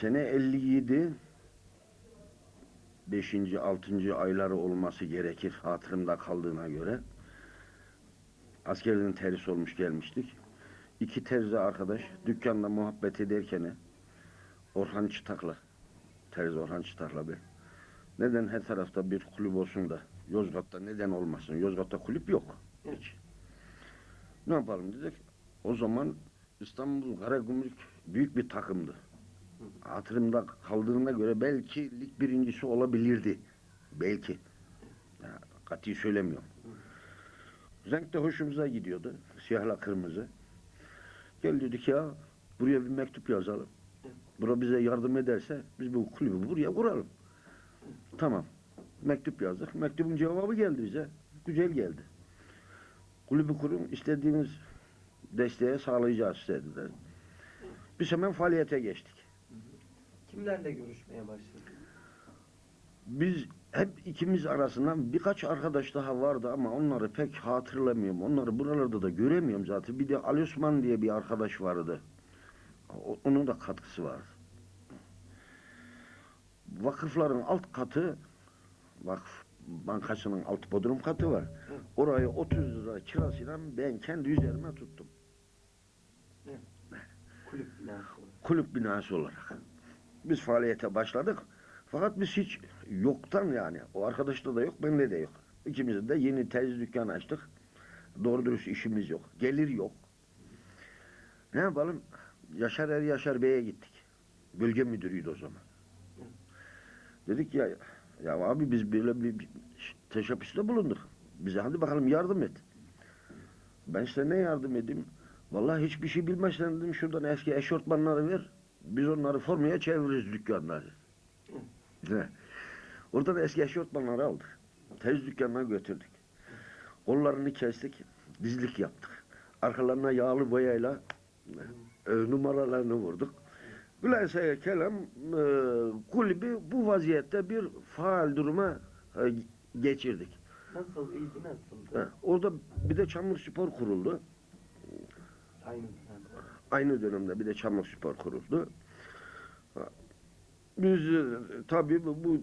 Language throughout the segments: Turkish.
Sene 57 5. 6. ayları olması gerekir hatırımda kaldığına göre. Askerliğin terhis olmuş gelmiştik. İki terzi arkadaş dükkanda muhabbet ederken Orhan Çıtak'la terzi Orhan Çıtak'la ben. Neden her tarafta bir kulüp olsun da Yozgat'ta neden olmasın? Yozgat'ta kulüp yok. Hiç. Ne yapalım dedik. O zaman İstanbul Karagümrük büyük bir takımdı. Hatırımda kaldığına göre belki lig birincisi olabilirdi. Belki. Ya, kati söylemiyorum. Renk de hoşumuza gidiyordu. Siyahla kırmızı. Gel dedik ya buraya bir mektup yazalım. Bura bize yardım ederse biz bu kulübü buraya kuralım. Tamam. Mektup yazdık. Mektubun cevabı geldi bize. Güzel geldi. Kulübü kurun istediğiniz desteğe sağlayacağız dediler. Biz hemen faaliyete geçtik. Kimlerle görüşmeye başladın? Biz hep ikimiz arasından birkaç arkadaş daha vardı ama onları pek hatırlamıyorum. Onları buralarda da göremiyorum zaten. Bir de Ali Osman diye bir arkadaş vardı. Onun da katkısı vardı. Vakıfların alt katı vakıf bankasının alt bodrum katı var. Orayı 30 lira kirasıyla ben kendi üzerime tuttum. Kulüp binası. kulüp binası olarak. Biz faaliyete başladık. Fakat biz hiç yoktan yani o arkadaşta da yok, bende de yok. İkimizin de yeni tez dükkanı açtık. Doğru dürüst işimiz yok. Gelir yok. Ne yapalım? Yaşar Er Yaşar Bey'e gittik. Bölge müdürüydü o zaman. Dedik ya ya abi biz böyle bir bir teşebbüste bulunduk. Bize hadi bakalım yardım et. Ben size ne yardım edeyim? Vallahi hiçbir şey bilmezsen dedim şuradan eski eşortmanları ver. Biz onları formaya çeviririz dükkanları. He. Oradan eski eşortmanları aldık. Tez dükkanına götürdük. Kollarını kestik. Dizlik yaptık. Arkalarına yağlı boyayla e, numaralarını vurduk. Gülerseye kelam e, kulübü bu vaziyette bir faal duruma e, geçirdik. Nasıl, ilgi nasıldı? Orada bir de Çamlık Spor kuruldu. Dönemde. Aynı dönemde bir de Çamlık Spor kuruldu. Biz e, tabii bu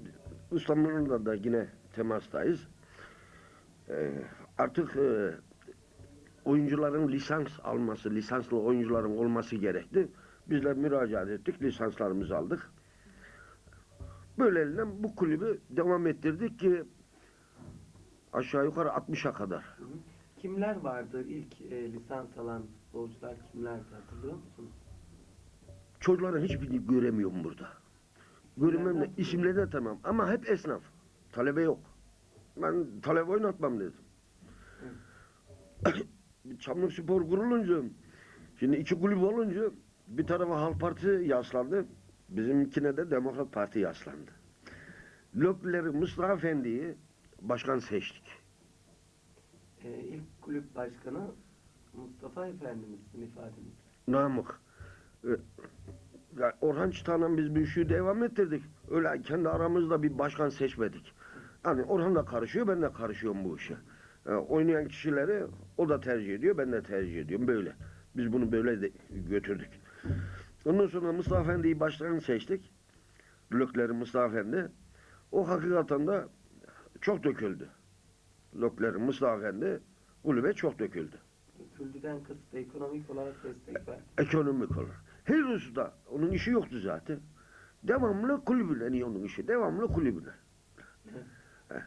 İstanbul'da da yine temastayız. E, artık e, oyuncuların lisans alması, lisanslı oyuncuların olması gerekti. Bizler müracaat ettik, lisanslarımızı aldık. Böylelikle bu kulübü devam ettirdik ki aşağı yukarı 60'a kadar. Hı hı. Kimler vardı ilk e, lisans alan futbolcular kimlerdi hatırlıyor musun? Çocukların hiçbirini göremiyorum burada. Görünmem de isimleri de tamam ama hep esnaf. Talebe yok. Ben talebe oynatmam dedim. Çamlık Spor kurulunca şimdi iki kulüp olunca bir tarafa Halk Parti yaslandı. Bizimkine de Demokrat Parti yaslandı. Lökleri Mustafa Efendi'yi başkan seçtik. E, ilk kulüp başkanı Mustafa Efendimiz sizin ifadeniz. Namık. Ee, ya Orhan Çıtan'la biz bu işi devam ettirdik. Öyle kendi aramızda bir başkan seçmedik. Yani Orhan da karışıyor, ben de karışıyorum bu işe. Ee, oynayan kişileri o da tercih ediyor, ben de tercih ediyorum. Böyle. Biz bunu böyle de götürdük. Ondan sonra Mustafa Efendi'yi başkan seçtik. Lökleri Mustafa Efendi. O hakikaten de çok döküldü. Lökleri Mustafa Efendi kulübe çok döküldü. Küldüden kısıtlı ekonomik olarak destek ver. ekonomik olarak. Her hususta onun işi yoktu zaten. Devamlı kulübüne niye onun işi? Devamlı kulübüne. Heh.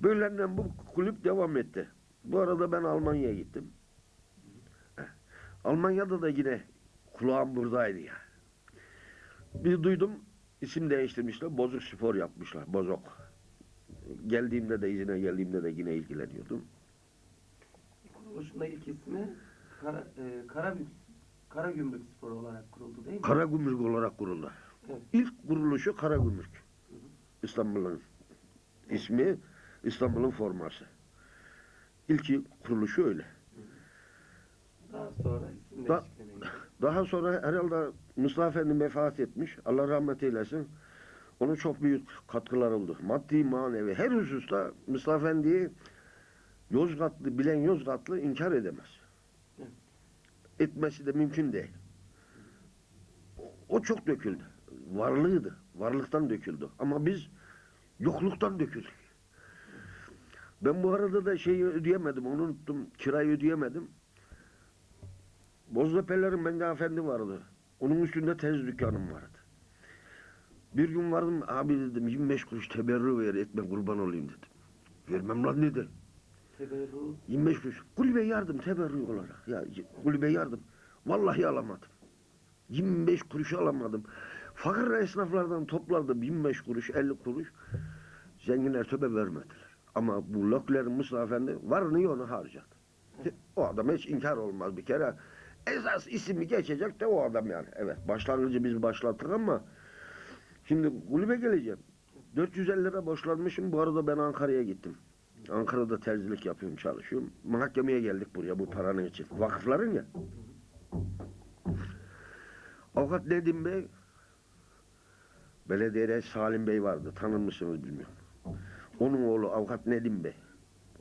Böylece bu kulüp devam etti. Bu arada ben Almanya'ya gittim. Heh. Almanya'da da yine kulağım buradaydı ya. Bir duydum isim değiştirmişler. Bozuk spor yapmışlar. Bozok. Geldiğimde de izine geldiğimde de yine ilgileniyordum. Kuruluşunda ilk ismi Kara, e, Karabük, Karagümrük Spor olarak kuruldu değil mi? Karagümrük olarak kuruldu. Evet. İlk kuruluşu Karagümrük. İstanbul'un ismi, İstanbul'un forması. İlk kuruluşu öyle. Daha sonra isim Da-. Daha sonra herhalde Mustafa Efendi vefat etmiş. Allah rahmet eylesin. Onun çok büyük katkıları oldu. Maddi, manevi her hususta Mustafa Efendi'yi Yozgatlı, bilen Yozgatlı inkar edemez. Etmesi de mümkün değil. O- çok döküldü. varlığıydı. Varlıktan döküldü. Ama biz yokluktan döküldük. Ben bu arada da şeyi ödeyemedim. Onu unuttum. Kirayı ödeyemedim. Boztepe'lerin bende efendi vardı. Onun üstünde tez dükkanım vardı. Bir gün vardım abi dedim 25 kuruş teberrü ver etme kurban olayım dedim. Vermem lan dedi. Teberru 25 kuruş. Kulübe yardım teberrü olarak. Ya kulübe yardım. Vallahi alamadım. 25 kuruş alamadım. Fakir esnaflardan topladım 25 kuruş 50 kuruş. Zenginler töbe vermediler. Ama bu loklerin Mustafa Efendi varını yoğunu harcadı. O adam hiç inkar olmaz bir kere. Esas ismi geçecek de o adam yani. Evet başlangıcı biz başlattık ama şimdi kulübe geleceğim. 450 lira borçlanmışım. Bu arada ben Ankara'ya gittim. Ankara'da terzilik yapıyorum, çalışıyorum. Mahkemeye geldik buraya bu paranın için. Vakıfların ya. Avukat Nedim Bey, belediyede Salim Bey vardı. Tanır mısınız bilmiyorum. Onun oğlu avukat Nedim Bey.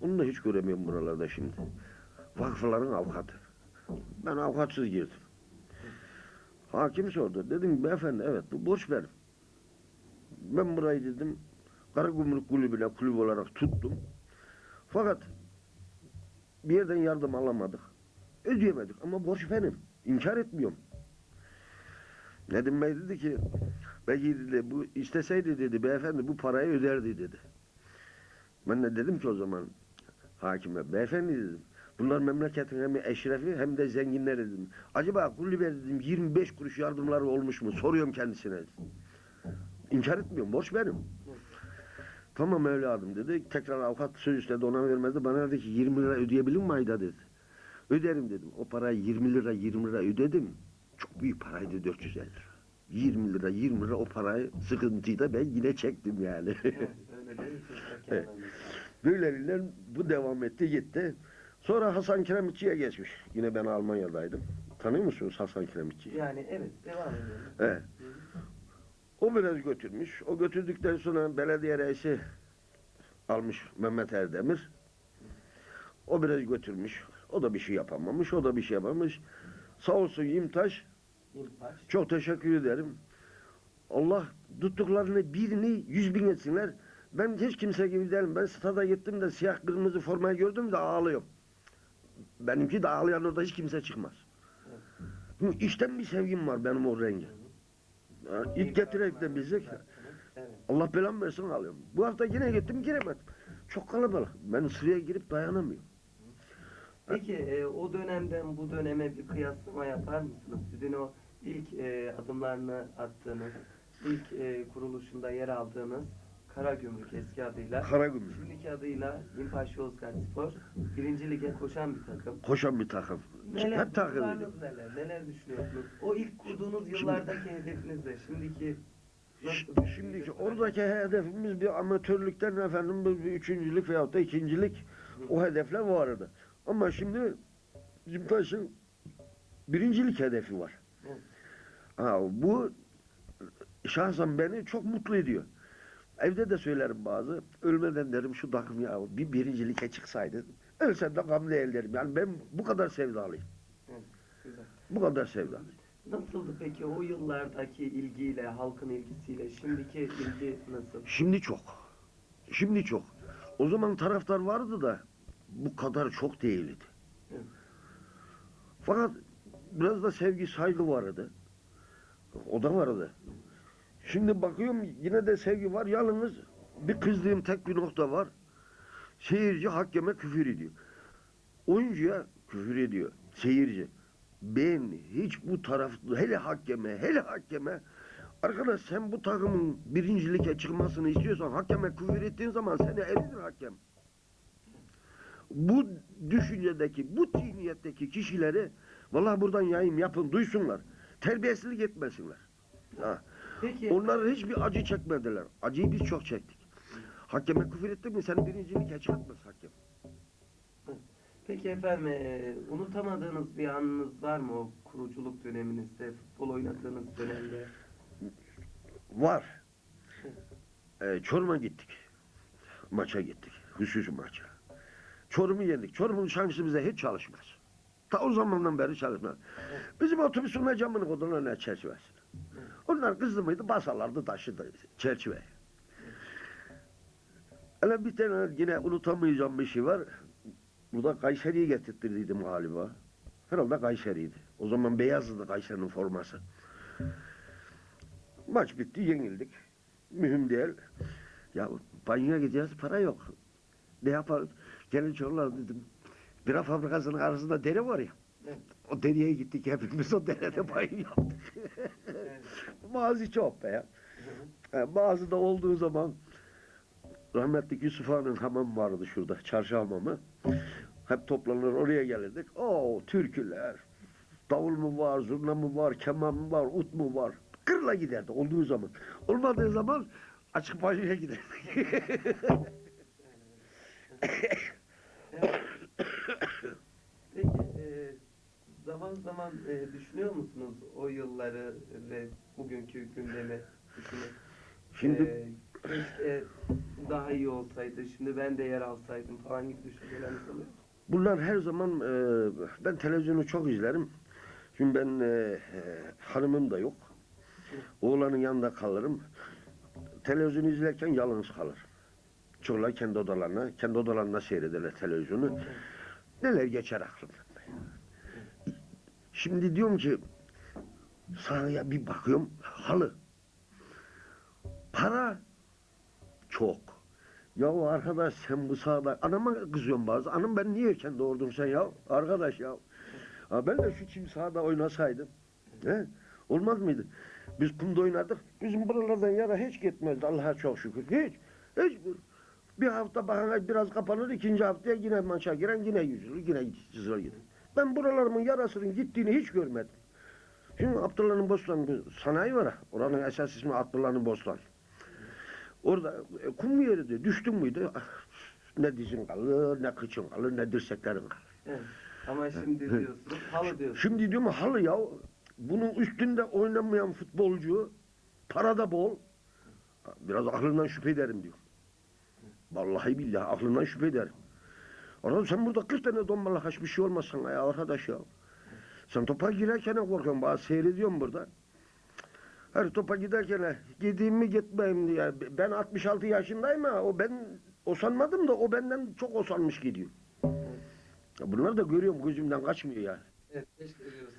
Onu da hiç göremiyorum buralarda şimdi. Vakıfların avukatı. Ben avukatsız girdim. Hakim sordu. Dedim beyefendi evet bu borç benim. Ben burayı dedim Karagümrük Kulübü'ne kulüp olarak tuttum. Fakat bir yerden yardım alamadık. Ödeyemedik ama borç benim. İnkar etmiyorum. Nedim Bey dedi ki belki dedi bu isteseydi dedi beyefendi bu parayı öderdi dedi. Ben de dedim ki o zaman hakime beyefendi dedim. Bunlar memleketin hem eşrefi hem de zenginleri dedim. Acaba kulübe dedim 25 kuruş yardımları olmuş mu? Soruyorum kendisine. İnkar etmiyorum. Borç benim. Tamam evladım dedi. Tekrar avukat söz istedi ona vermedi. Bana dedi ki 20 lira ödeyebilir mi ayda dedi. Öderim dedim. O parayı 20 lira 20 lira ödedim. Çok büyük paraydı 450 lira. 20 lira 20 lira o parayı sıkıntıyı da ben yine çektim yani. evet. Böylelikle bu devam etti gitti. Sonra Hasan Kiremitçi'ye geçmiş. Yine ben Almanya'daydım. Tanıyor musunuz Hasan Kiremitçi'yi? Yani evet devam edelim. Evet. O biraz götürmüş. O götürdükten sonra belediye reisi almış Mehmet Erdemir. O biraz götürmüş. O da bir şey yapamamış. O da bir şey yapamamış. Sağ olsun Yimtaş. İmpaş. Çok teşekkür ederim. Allah tuttuklarını birini yüz bin etsinler. Ben hiç kimse gibi değilim. Ben stada gittim de siyah kırmızı formayı gördüm de ağlıyorum. Benimki de ağlayan orada hiç kimse çıkmaz. Hı, İçten bir sevgim var benim o renge. İlk getirerek de bizi Evet. Allah belamı versin alıyorum. Bu hafta yine gittim giremedim. Çok kalabalık. Ben sıraya girip dayanamıyorum. Peki e, o dönemden bu döneme bir kıyaslama yapar mısınız? Sizin o ilk e, adımlarını attığınız, ilk e, kuruluşunda yer aldığınız Karagümrük eski adıyla, Karagümrük. şimdiki adıyla İmpaş Yozgat Spor, birinci lige koşan bir takım. Koşan bir takım. Neler, duygularınız neler, neler düşünüyorsunuz? O ilk kurduğunuz yıllardaki hedefinizle şimdiki nasıl Şimdiki oradaki hedefimiz bir amatörlükten efendim bir, bir üçüncülük veyahut da ikincilik o hedefler vardı. Ama şimdi bizim taşın birincilik hedefi var. Ha, bu şahsen beni çok mutlu ediyor. Evde de söylerim bazı. Ölmeden derim şu takım ya bir birincilike çıksaydı. Ölsem de gamle el derim. Yani ben bu kadar sevdalıyım. Güzel. Bu kadar sevdalıyım. Nasıldı peki o yıllardaki ilgiyle, halkın ilgisiyle şimdiki ilgi nasıl? Şimdi çok. Şimdi çok. O zaman taraftar vardı da bu kadar çok değildi. Evet. Fakat biraz da sevgi saygı vardı. O da vardı. Şimdi bakıyorum yine de sevgi var. Yalnız bir kızdığım tek bir nokta var. Seyirci hakeme küfür ediyor. Oyuncuya küfür ediyor. Seyirci. Ben hiç bu taraf hele hakeme hele hakeme Arkadaş sen bu takımın birincilike çıkmasını istiyorsan hakeme küfür ettiğin zaman seni elidir hakem. Bu düşüncedeki, bu zihniyetteki kişileri vallahi buradan yayın yapın, duysunlar. Terbiyesizlik etmesinler. Ha. Peki Onlar hiçbir acı çekmediler. Acıyı biz çok çektik. Hakeme küfür ettin mi seni birincilike çıkartmaz hakem. Peki efendim e, unutamadığınız bir anınız var mı o kuruculuk döneminizde, futbol oynadığınız dönemde? Var. Ee, Çorum'a gittik. Maça gittik. Hususi maça. Çorum'u yendik. Çorum'un şansı bize hiç çalışmaz. Ta o zamandan beri çalışmaz. Bizim otobüsün camını kodular ne çerçevesi. Onun Bunlar kızdı mıydı basarlardı taşıdı çerçeve. Hele bir tane yine unutamayacağım bir şey var. Bu da Kayseri'yi getirttiydim galiba. Herhalde Kayseri'ydi. O zaman beyazdı Kayseri'nin forması. Maç bitti yenildik. Mühim değil. Ya banyoya gideceğiz para yok. Ne yapalım? Gelin çocuklar dedim. Bira fabrikasının arasında dere var ya. Evet. O dereye gittik hepimiz o derede banyo yaptık. Evet. Mazi çok be ya. Hı. E, Bazıda olduğu zaman rahmetli Yusuf Ağa'nın hamamı vardı şurada, çarşı hamamı. Hep toplanır oraya gelirdik. O türküler, davul mu var, zurna mı var, keman mı var, ut mu var. Kırla giderdi olduğu zaman. Olmadığı zaman açık banyoya giderdik. Evet. Peki e, zaman zaman e, düşünüyor musunuz o yılları ve bugünkü gündemi düşünüp Şimdi e, keşke daha iyi olsaydı, şimdi ben de yer alsaydım falan gibi düşünceleriniz oluyor? Bunlar her zaman e, ben televizyonu çok izlerim. Çünkü ben e, e, hanımım da yok. Oğlanın yanında kalırım. Televizyonu izlerken yalnız kalır. Çocuklar kendi odalarına, kendi odalarında seyrederler televizyonu. Neler geçer aklımdan. Şimdi diyorum ki sahaya bir bakıyorum halı. Para çok. Ya arkadaş sen bu sahada anama kızıyorum bazı. Anam ben niye erken doğurdun sen ya? Arkadaş ya. Ha ben de şu çim sahada oynasaydım. He? Olmaz mıydı? Biz kumda oynardık. Bizim buralardan yara hiç gitmezdi Allah'a çok şükür. Hiç. Hiç. Bir hafta bahane biraz kapanır. ikinci haftaya yine maça giren yine yüzülür. Yine çizilir gider. Ben buralarımın yarasının gittiğini hiç görmedim. Şimdi Abdullah'ın Bostan sanayi var. Oranın esas ismi Abdullah'ın Bostan. Orada e, kum yeridir. Düştün müydü? ah, Ne dizin kalır, ne kıçın kalır, ne dirseklerin kalır. Evet. Ama şimdi diyorsunuz, halı diyorsunuz. Şimdi diyorum halı ya, bunun üstünde oynamayan futbolcu, para da bol. Biraz aklından şüphe ederim diyor. Vallahi billahi aklından şüphe ederim. Adam sen burada 40 tane dombalak aç bir şey olmaz sana ya arkadaş ya. Sen topa girerken korkuyorsun. Bazı seyrediyorum burada. Her topa giderken gideyim mi gitmeyeyim diye. Ben 66 yaşındayım ha. O ben osanmadım da o benden çok osanmış gidiyor. Ya Bunları da görüyorum gözümden kaçmıyor ya. Evet, keşke diyorsunuz.